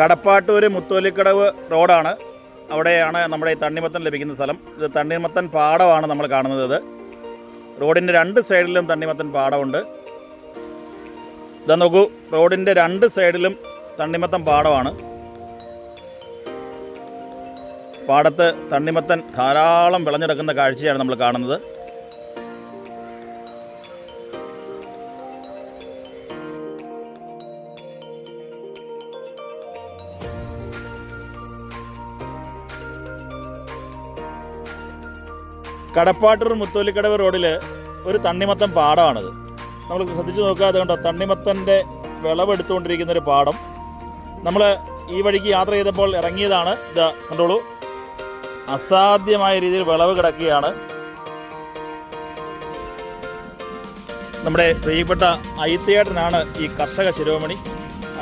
കടപ്പാട്ടൂർ മുത്തോലിക്കടവ് റോഡാണ്. അവിടെയാണ് നമ്മുടെ ഈ തണ്ണിമത്തൻ ലഭിക്കുന്ന സ്ഥലം. ഇത് തണ്ണിമത്തൻ പാടമാണ് നമ്മൾ കാണുന്നത് ഇത്. റോഡിന്റെ രണ്ട് സൈഡിലും തണ്ണിമത്തൻ പാടമുണ്ട്. ഇതാ നോക്കൂ റോഡിന്റെ രണ്ട് സൈഡിലും തണ്ണിമത്തൻ പാടമാണ്. പാടത്ത് തണ്ണിമത്തൻ ധാരാളം വിളഞ്ഞെടുക്കുന്ന കാഴ്ചയാണ് നമ്മൾ കാണുന്നത്. കടപ്പാട്ടൂർ മുത്തോലിക്കടവ് റോഡിൽ ഒരു തണ്ണിമത്തൻ പാടമാണിത്. നമ്മൾ ശ്രദ്ധിച്ച് നോക്കുക അതുകൊണ്ടോ തണ്ണിമത്തന്റെ വിളവെടുത്തുകൊണ്ടിരിക്കുന്ന ഒരു പാടം. നമ്മൾ ഈ വഴിക്ക് യാത്ര ചെയ്തപ്പോൾ ഇറങ്ങിയതാണ്. ഇത് കണ്ടോളൂ. അസാധ്യമായ രീതിയിൽ വിളവ് കിടക്കുകയാണ്. നമ്മുടെ പ്രിയപ്പെട്ട അയിത്തേട്ടനാണ് ഈ കർഷക ശിരോമണി.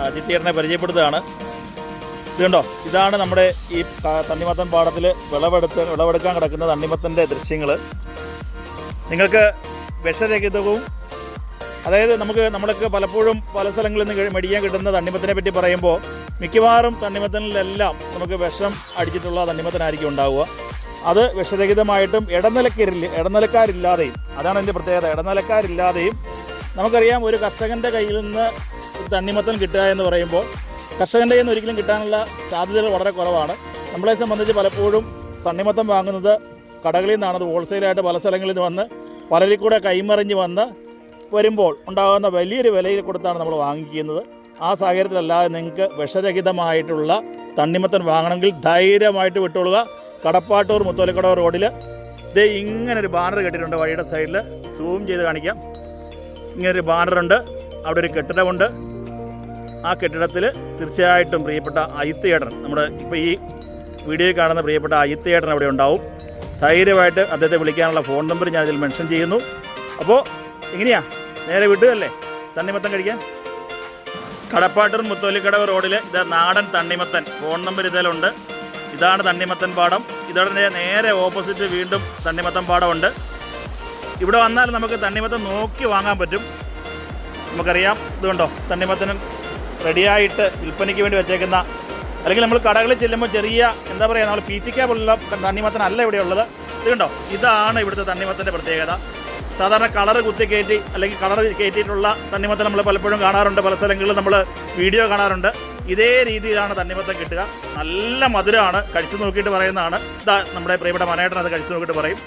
അജിത്തേട്ടനെ പരിചയപ്പെടുത്തുകയാണ്. ഇത് കണ്ടോ? ഇതാണ് നമ്മുടെ ഈ തണ്ണിമത്തൻ പാടത്തിൽ വിളവെടുത്ത് വിളവെടുക്കാൻ കിടക്കുന്ന തണ്ണിമത്തന്റെ ദൃശ്യങ്ങൾ നിങ്ങൾക്ക് വിഷരഹിതവും അതായത് നമുക്ക് നമ്മളൊക്കെ പലപ്പോഴും പല സ്ഥലങ്ങളിൽ നിന്ന് മേടിക്കാൻ കിട്ടുന്ന തണ്ണിമത്തനെ പറ്റി പറയുമ്പോൾ മിക്കവാറും തണ്ണിമത്തനിലെല്ലാം നമുക്ക് വിഷം അടിച്ചിട്ടുള്ള തണ്ണിമത്തനായിരിക്കും ഉണ്ടാവുക. അത് വിഷരഹിതമായിട്ടും ഇടനിലക്കരില്ല ഇടനിലക്കാരില്ലാതെയും അതാണ് എന്റെ പ്രത്യേകത ഇടനിലക്കാരില്ലാതെയും നമുക്കറിയാം ഒരു കർഷകന്റെ കയ്യിൽ നിന്ന് തണ്ണിമത്തൻ കിട്ടുക എന്ന് പറയുമ്പോൾ കർഷകന്റെ കയ്യിൽ നിന്ന് ഒരിക്കലും കിട്ടാനുള്ള സാധ്യതകൾ വളരെ കുറവാണ്. നമ്മളെ സംബന്ധിച്ച് പലപ്പോഴും തണ്ണിമത്തം വാങ്ങുന്നത് കടകളിൽ നിന്നാണ്. അത് ഹോൾസെയിലായിട്ട് പല സ്ഥലങ്ങളിൽ നിന്ന് വന്ന് പലരിൽ കൂടെ കൈമറിഞ്ഞ് വന്ന് വരുമ്പോൾ ഉണ്ടാകുന്ന വലിയൊരു വിലയിൽ കൊടുത്താണ് നമ്മൾ വാങ്ങിക്കുന്നത്. ആ സാഹചര്യത്തിലല്ലാതെ നിങ്ങൾക്ക് വിഷരഹിതമായിട്ടുള്ള തണ്ണിമത്തൻ വാങ്ങണമെങ്കിൽ ധൈര്യമായിട്ട് വിട്ടുകൊള്ളുക. കടപ്പാട്ടൂർ മുത്തോലിക്കടവ് റോഡിൽ ഇതേ ഇങ്ങനെ ഒരു ബാനർ കെട്ടിയിട്ടുണ്ട് വഴിയുടെ സൈഡിൽ സൂം ചെയ്ത് കാണിക്കാം. ഇങ്ങനൊരു ബാനറുണ്ട് അവിടെ ഒരു കെട്ടിടമുണ്ട്. ആ കെട്ടിടത്തിൽ തീർച്ചയായിട്ടും പ്രിയപ്പെട്ട അയിത്തേടൻ നമ്മുടെ ഇപ്പോൾ ഈ വീഡിയോ കാണുന്ന പ്രിയപ്പെട്ട അയിത്തേടൻ അവിടെ ഉണ്ടാവും. ധൈര്യമായിട്ട് അദ്ദേഹത്തെ വിളിക്കാനുള്ള ഫോൺ നമ്പർ ഞാൻ ഇതിൽ മെൻഷൻ ചെയ്യുന്നു. അപ്പോൾ എങ്ങനെയാ? നേരെ വിട്ടുകല്ലേ തണ്ണിമത്തൻ കഴിക്കാൻ? കടപ്പാട്ടൂർ മുത്തോലിക്കടവ് റോഡിലെ ഇത് നാടൻ തണ്ണിമത്തൻ. ഫോൺ നമ്പർ ഇതിലുണ്ട്. ഇതാണ് തണ്ണിമത്തൻ പാടം. ഇതോടെ നേരെ ഓപ്പോസിറ്റ് വീണ്ടും തണ്ണിമത്തൻ പാടമുണ്ട്. ഇവിടെ വന്നാൽ നമുക്ക് തണ്ണിമത്തൻ നോക്കി വാങ്ങാൻ പറ്റും. നമുക്കറിയാം. ഇതുകൊണ്ടോ തണ്ണിമത്തൻ റെഡിയായിട്ട് വിൽപ്പനയ്ക്ക് വേണ്ടി വെച്ചേക്കുന്ന അല്ലെങ്കിൽ നമ്മൾ കടകളിൽ ചെല്ലുമ്പോൾ ചെറിയ എന്താ പറയുക നമ്മൾ പീച്ചിക്ക പോലുള്ള തണ്ണിമത്തൻ അല്ല ഇവിടെ ഉള്ളത്. ഇതുണ്ടോ ഇതാണ് ഇവിടുത്തെ തണ്ണിമത്തന്റെ പ്രത്യേകത. സാധാരണ കളർ കുത്തി കയറ്റി അല്ലെങ്കിൽ കളർ കയറ്റിയിട്ടുള്ള തണ്ണിമത്തൻ നമ്മൾ പലപ്പോഴും കാണാറുണ്ട്. പല സ്ഥലങ്ങളിൽ നമ്മൾ വീഡിയോ കാണാറുണ്ട്. ഇതേ രീതിയിലാണ് തണ്ണിമത്തൻ കിട്ടുക. നല്ല മധുരമാണ്. കഴിച്ചു നോക്കിയിട്ട് പറയുന്നതാണ്. ഇതാ നമ്മുടെ പ്രിയപ്പെട്ട മനേട്ടൻ അത് കഴിച്ചു നോക്കിയിട്ട് പറയും.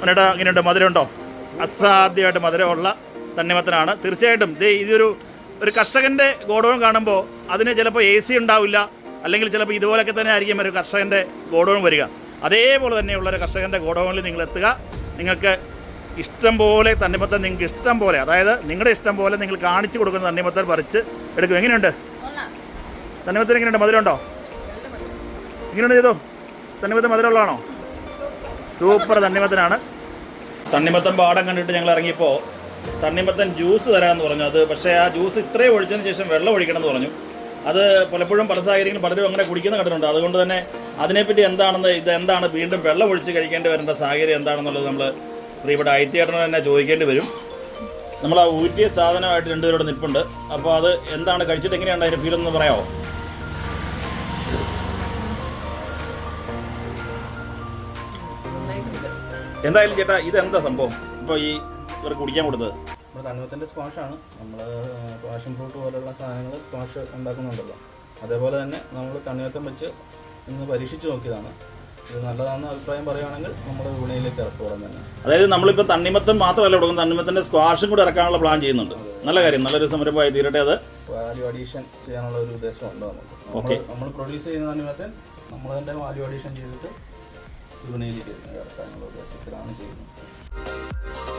മനേട്ട ഇങ്ങനെയുണ്ട് മധുരമുണ്ടോ? അസാധ്യമായിട്ട് മധുരമുള്ള തണ്ണിമത്തനാണ്. തീർച്ചയായിട്ടും ദേ ഇതൊരു ഒരു കർഷകന്റെ ഗോഡൗൺ കാണുമ്പോൾ അതിന് ചിലപ്പോൾ എ സി ഉണ്ടാവില്ല. അല്ലെങ്കിൽ ചിലപ്പോൾ ഇതുപോലൊക്കെ തന്നെ ആയിരിക്കും ഒരു കർഷകന്റെ ഗോഡൗൺ വരിക. അതേപോലെ തന്നെയുള്ള ഒരു കർഷകന്റെ ഗോഡൗണിൽ നിങ്ങൾ എത്തുക. നിങ്ങൾക്ക് ഇഷ്ടം പോലെ തണ്ണിമത്തൻ നിങ്ങൾക്ക് ഇഷ്ടം പോലെ അതായത് നിങ്ങളുടെ ഇഷ്ടം പോലെ നിങ്ങൾ കാണിച്ചു കൊടുക്കുന്ന തണ്ണിമത്തൻ പറിച്ച് എടുക്കും. എങ്ങനെയുണ്ട്? തണ്ണിമത്തൻ എങ്ങനെയുണ്ട്? മധുരമുണ്ടോ? എങ്ങനെയുണ്ട് ചെയ്തോ? തണ്ണിമത്തൻ മധുരമുള്ളതാണോ? സൂപ്പർ തണ്ണിമത്തനാണ്. തണ്ണിമത്തൻ പാടം കണ്ടിട്ട് ഞങ്ങൾ ഇറങ്ങിയപ്പോൾ തണ്ണിമത്തൻ ജ്യൂസ് തരാമെന്ന് പറഞ്ഞു. അത് പക്ഷേ ആ ജ്യൂസ് ഇത്രയും ഒഴിച്ചതിന് ശേഷം വെള്ളം ഒഴിക്കണം എന്ന് പറഞ്ഞു. അത് പലപ്പോഴും പല സാഹചര്യങ്ങളും പലരും അങ്ങനെ കുടിക്കുന്ന കണ്ടിട്ടുണ്ട്. അതുകൊണ്ട് തന്നെ അതിനെപ്പറ്റി എന്താണെന്ന് ഇത് എന്താണ് വീണ്ടും വെള്ളം ഒഴിച്ച് കഴിക്കേണ്ടി വരേണ്ട സാഹചര്യം എന്താണെന്നുള്ളത് നമ്മൾ പ്രിയപ്പെട്ട ഐത്തിയേട്ടനോട് തന്നെ ചോദിക്കേണ്ടി വരും. നമ്മൾ ആ ഊറ്റിയ സാധനമായിട്ട് രണ്ടുപേരോട് നിൽപ്പുണ്ട്. അപ്പോൾ അത് എന്താണ് കഴിച്ചിട്ട് എങ്ങനെയാണ് അതിന്റെ ഫീൽ എന്ന് പറയാമോ എന്തായാലും ചേട്ടാ ഇതെന്താ സംഭവം? ഇപ്പോൾ ഈ ഇവർക്ക് കുടിക്കാൻ കൊടുത്തത്. നമ്മുടെ തണ്ണിമത്തന്റെ സ്ക്വാഷാണ് നമ്മൾ പാഷൻ ഫ്രൂട്ട് പോലുള്ള സാധനങ്ങൾ സ്ക്വാഷ് ഉണ്ടാക്കുന്നുണ്ടല്ലോ. അതേപോലെ തന്നെ നമ്മൾ തണ്ണിമത്തം വെച്ച് ഇന്ന് പരീക്ഷിച്ച് നോക്കിയതാണ്. ഇത് നല്ലതാണെന്ന് അഭിപ്രായം പറയുകയാണെങ്കിൽ നമ്മൾ വിപണിയിലേക്ക് ഇറക്കുവാൻ തന്നെ. അതായത് നമ്മളിപ്പോൾ തണ്ണിമത്തം മാത്രമല്ല കൊടുക്കുന്നത്. തണ്ണിമത്തന്റെ സ്ക്വാഷും കൂടെ ഇറക്കാനുള്ള പ്ലാൻ ചെയ്യുന്നുണ്ട്. നല്ല കാര്യം. നല്ലൊരു സംരംഭമായി തീരട്ടെ അത്? വാല്യൂ അഡീഷൻ ചെയ്യാനുള്ള ഒരു ഉദ്ദേശമുണ്ട് നമുക്ക്? ഓക്കെ. നമ്മൾ നമ്മൾ പ്രൊഡ്യൂസ് ചെയ്യുന്ന തണ്ണിമത്തൻ നമ്മൾ തന്നെ വാല്യൂ അഡീഷൻ ചെയ്തിട്ട് വിപണിയിലേക്ക് ഇറക്കാനുള്ള ഉദ്ദേശത്തിലാണ് ചെയ്യുന്നത്.